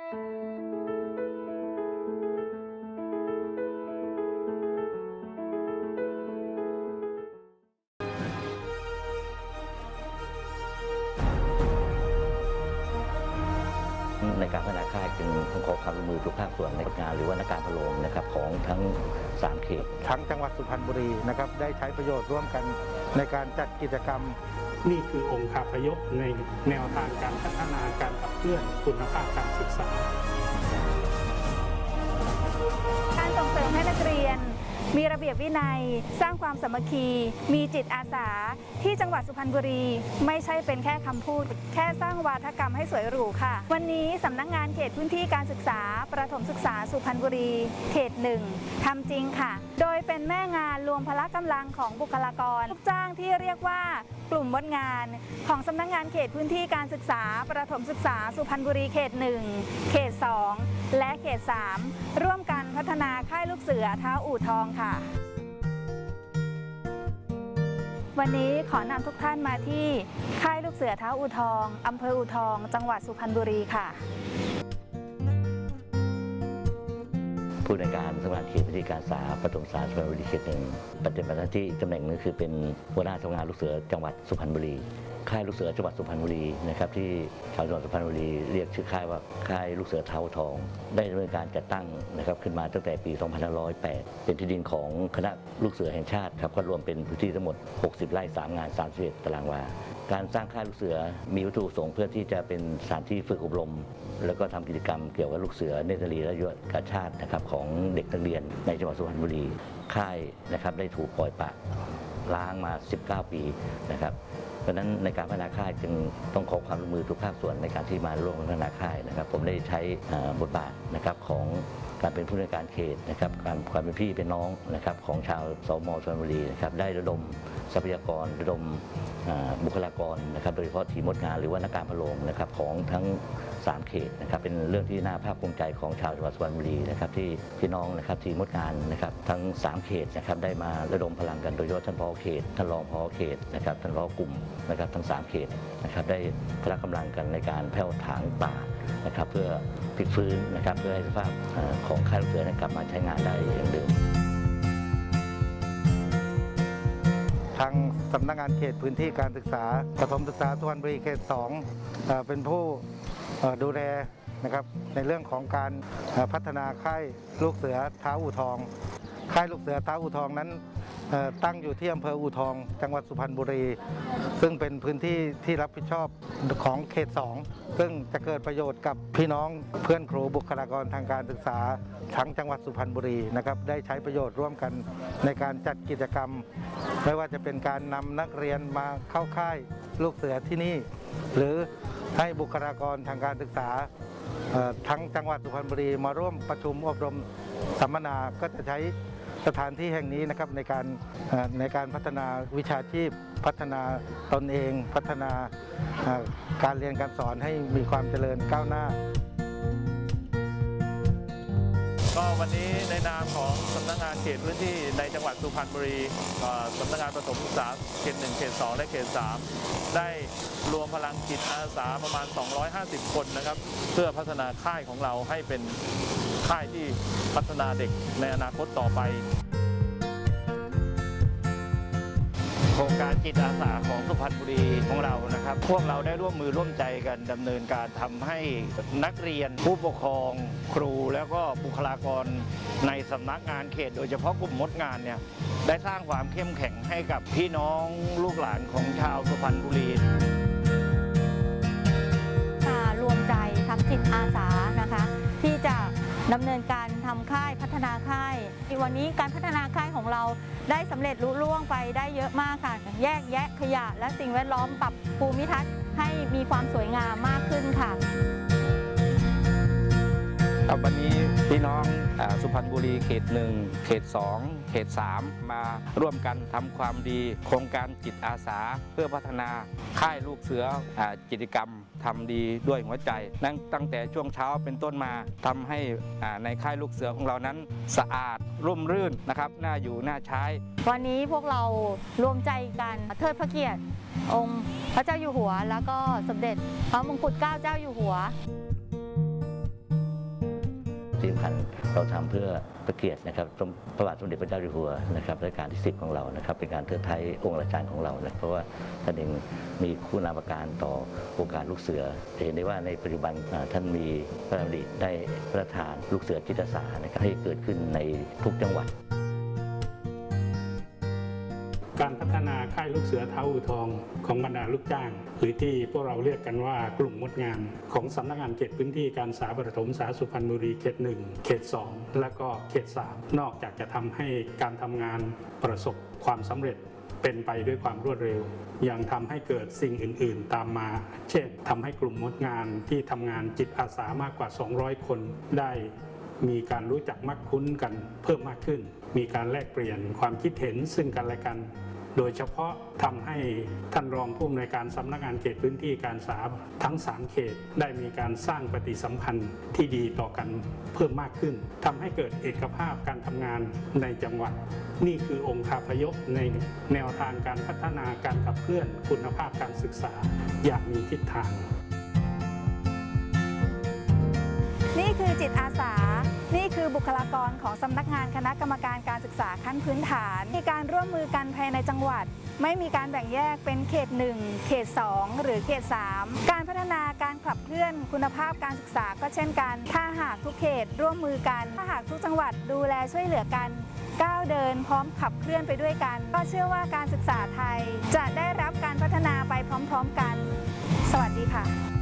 ในการพัฒนาค่ายจึงต้องขอความร่วมมือทุกภาคส่วนในงานหรือว่านักการพะโลงนะครับของทั้ง3เขต ทั้งจังหวัดสุพรรณบุรีนะครับได้ใช้ประโยชน์ร่วมกันในการจัดกิจกรรม นี่คือองค์คาพยพในแนวทางการพัฒนาการขับเคลื่อนคุณภาพการศึกษา การส่งเสริมให้นักเรียน มีระเบียบวินัย สร้างความสามัคคี มีจิตอาสา ที่จังหวัดสุพรรณบุรี ไม่ใช่เป็นแค่คำพูด แค่สร้างวาทกรรมให้สวยหรูค่ะ วันนี้สำนักงงานเขตพื้นที่การศึกษา ประถมศึกษาสุพรรณบุรี เขตหนึ่งทำจริงค่ะ โดยเป็นแม่งานรวมพละกำลังของบุคลากรลูกจ้างที่เรียกว่ากลุ่มมดงานของสำนักงงานเขตพื้นที่การศึกษา ประถมศึกษาสุพรรณบุรีเขต 1 เขต 2 และเขต 3 ร่วมกันพัฒนาค่ายลูกเสือเท้าอู่ทองค่ะ วันนี้ขอนำทุกท่านมาที่ค่ายลูกเสือเท้าอู่ทองอำเภออู่ทอง จังหวัดสุพรรณบุรีค่ะ ผู้ในการสำนักเขตพื้นที่การศาประถมศาสุพรรณบุรีเขตหนึ่งปฏิบัติหน้าที่อีกตำแหน่งหนึงคือเป็นหัวหน้าสำงานลูกเสือจังหวัดสุพรรณบุรี ค่ายลูกเสือจังหวัดสุพรรณบุรีนะครับที่ชาวจังหวัดสุพรรณบุรีเรียกชื่อค่ายว่าค่ายลูกเสือเท้าทอง ได้ดำเนินการจัดตั้งนะครับขึ้นมาตั้งแต่ปี 2508 เป็นที่ดินของคณะลูกเสือแห่งชาติครับก็รวมเป็นพื้นที่ทั้งหมด 60 ไร่3งาน 31 ตารางวาการสร้างค่ายลูกเสือมีวัตถุประสงค์เพื่อที่จะเป็นสถานที่ฝึกอบรม แล้วก็ทำกิจกรรมเกี่ยวกับลูกเสือเนตรลีและยุวกาชาตินะครับของเด็กนักเรียนในจังหวัดสุพรรณบุรี ค่ายนะครับได้ถูกปล่อยปะล้างมา 19 ปีนะครับ ราะฉะนั้นในการพัฒนาค่ายจึงต้องขอความร่วมมือทุกภาคส่วนในการที่มาร่วมพัฒนาค่ายนะครับ ผมได้ใช้บทบาทนะครับของ การเป็นผู้ในการเขตนะครับการความเป็นพี่เป็นน้องนะครับของชาวสมสุพรรณบุรีนะครับได้ระดมทรัพยากรระดมบุคลากรนะครับโดยเฉพาะทีมมดงานหรือว่านักการพะโลงนะครับของทั้ง 3 เขตนะครับเป็นเรื่องที่น่าภาคภูมิใจของชาวจังหวัดสุพรรณบุรีนะครับที่พี่น้องนะครับทีมมดงานนะครับทั้ง 3 เขตนะครับได้มาระดมพลังกันโดยเฉพาะท่านพอเขตท่านรองพอเขตนะครับท่านรองกลุ่มนะครับทั้ง 3 เขตนะครับได้พละกำลังกันในการแผ่วถางป่า นะครับเพื่อพลิกฟื้นนะครับเพื่อให้สภาพของค่ายลูกเสือนั้นกลับมาใช้งานได้อย่างเดิมทางสำนักงานเขตพื้นที่การศึกษาประถมศึกษาสุพรรณบุรีเขต2เเป็นผู้ดูแลนะครับในเรื่องของการพัฒนาค่ายลูกเสือท้าอู่ทอง ค่ายลูกเสือท้าอู่ทองนั้น ตั้งอยู่ที่อำเภออู่ทอง จังหวัดสุพรรณบุรี ซึ่งเป็นพื้นที่ที่รับผิดชอบของเขต 2 ซึ่งจะเกิดประโยชน์กับพี่น้องเพื่อนครูบุคลากรทางการศึกษาทั้งจังหวัดสุพรรณบุรีนะครับได้ใช้ประโยชน์ร่วมกันในการจัดกิจกรรม ไม่ว่าจะเป็นการนำนักเรียนมาเข้าค่ายลูกเสือที่นี่ หรือให้บุคลากรทางการศึกษาทั้งจังหวัดสุพรรณบุรีมาร่วมประชุมอบรมสัมมนาก็จะใช้ สถานที่แห่งนี้นะครับในการในการพัฒนาวิชาชีพ พัฒนาตนเอง พัฒนาการเรียนการสอนให้มีความเจริญก้าวหน้า ก็วันนี้ในนามของสำนักงานเขตพื้นที่ในจังหวัดสุพรรณบุรีสำนักงานประถมศึกษาเขต1เขต2และเขต3ได้รวมพลังจิตอาสาประมาณ 250 คนนะครับ เพื่อพัฒนาค่ายของเราให้เป็นค่ายที่พัฒนาเด็กในอนาคตต่อไป ครงการจิตอาสาของสุพรรณบุรีของเรานะครับ พวกเราได้ร่วมมือร่วมใจกันดำเนินการทำให้นักเรียนผู้ปกครอง ครูแล้วก็บุคลากรในสำนักงานเขต โดยเฉพาะกลุ่มมดงานเนี่ยได้สร้างความเข้มแข็งให้กับพี่น้องลูกหลานของชาวสุพรรณบุรีมารวมใจทำจิตอาสานะคะ ที่จะดำเนินการทำค่าย นาค่ายวันนี้การพัฒนาค่ายของเราได้สำเร็จลุล่วงไปได้เยอะมากค่ะ แยกแยะขยะและสิ่งแวดล้อมปรับภูมิทัศน์ให้มีความสวยงามมากขึ้นค่ะ ครับวันนี้พี่น้องอสุพรรณบุรีเขต1เขต2เขต3มาร่วมกันทำความดี โครงการจิตอาสาเพื่อพัฒนาค่ายลูกเสืออกิจกรรมทำดีด้วยหัวใจนั่งตั้งแต่ช่วงเช้าเป็นต้นมาทำให้ในค่ายลูกเสือของเรานั้นสะอาดร่มรื่นนะครับน่าอยู่น่าใช้ วันนี้พวกเรารวมใจกันเทิดพระเกียรติองค์พระเจ้าอยู่หัว แล้วก็สมเด็จพระมงกุฎเกล้าเจ้าอยู่หัว ที่สำคัญเราทำเพื่อประเกียรตินะครับสมพระบาทสมเด็จพระเจ้าอยู่หัวนะครับรัชกาลที่ 10 ของเรานะครับ เป็นการเทิดไทยองค์ราชการของเรานะเพราะว่าท่านเองมีคุณาประการต่อโครงการลูกเสือเห็นได้ว่าในปัจจุบันท่านมีพระดำริได้ประราชทานลูกเสือจิตศาสนะครับให้เกิดขึ้นในทุกจังหวัด การพัฒนาค่ายลูกเสือเท้าอูทองของบรรดาลูกจ้าง หรือที่พวกเราเรียกกันว่ากลุ่มมดงาน ของสำนักงานเขตพื้นที่การสาประถมสาสุพรรณบุรีเขต1เขต2และก็เขต3นอกจากจะทำให้การทำงานประสบความสำเร็จเป็นไปด้วยความรวดเร็ว ยังทำให้เกิดสิ่งอื่น ๆ ตามมา เช่นทำให้กลุ่มมดงานที่ทำงานจิตอาสามากกว่า 200 คนได้มีการรู้จักมักคุ้นกันเพิ่มมากขึ้น มีการแลกเปลี่ยนความคิดเห็นซึ่งกันและกัน โดยเฉพาะทำให้ท่านรองผู้อำนวยการสำนักงานเขตพื้นที่การสาทั้ง 3 เขตได้มีการสร้างปฏิสัมพันธ์ที่ดีต่อกันเพิ่มมากขึ้นทำให้เกิดเอกภาพการทำงานในจังหวัด นี่คือองค์คาพยพในแนวทางการพัฒนาการขับเคลื่อนคุณภาพการศึกษาอย่างมีทิศทาง นี่คือจิตอาสา บุคลากรของสำนักงานคณะกรรมการการศึกษาขั้นพื้นฐาน มีการร่วมมือกันภายในจังหวัด ไม่มีการแบ่งแยกเป็นเขต 1 เขต 2 หรือเขต 3 การพัฒนาการขับเคลื่อนคุณภาพการศึกษาก็เช่นกัน ถ้าหากทุกเขตร่วมมือกัน ถ้าหากทุกจังหวัดดูแลช่วยเหลือกันก้าวเดินพร้อมขับเคลื่อนไปด้วยกัน ก็เชื่อว่าการศึกษาไทยจะได้รับการพัฒนาไปพร้อม ๆกัน สวัสดีค่ะ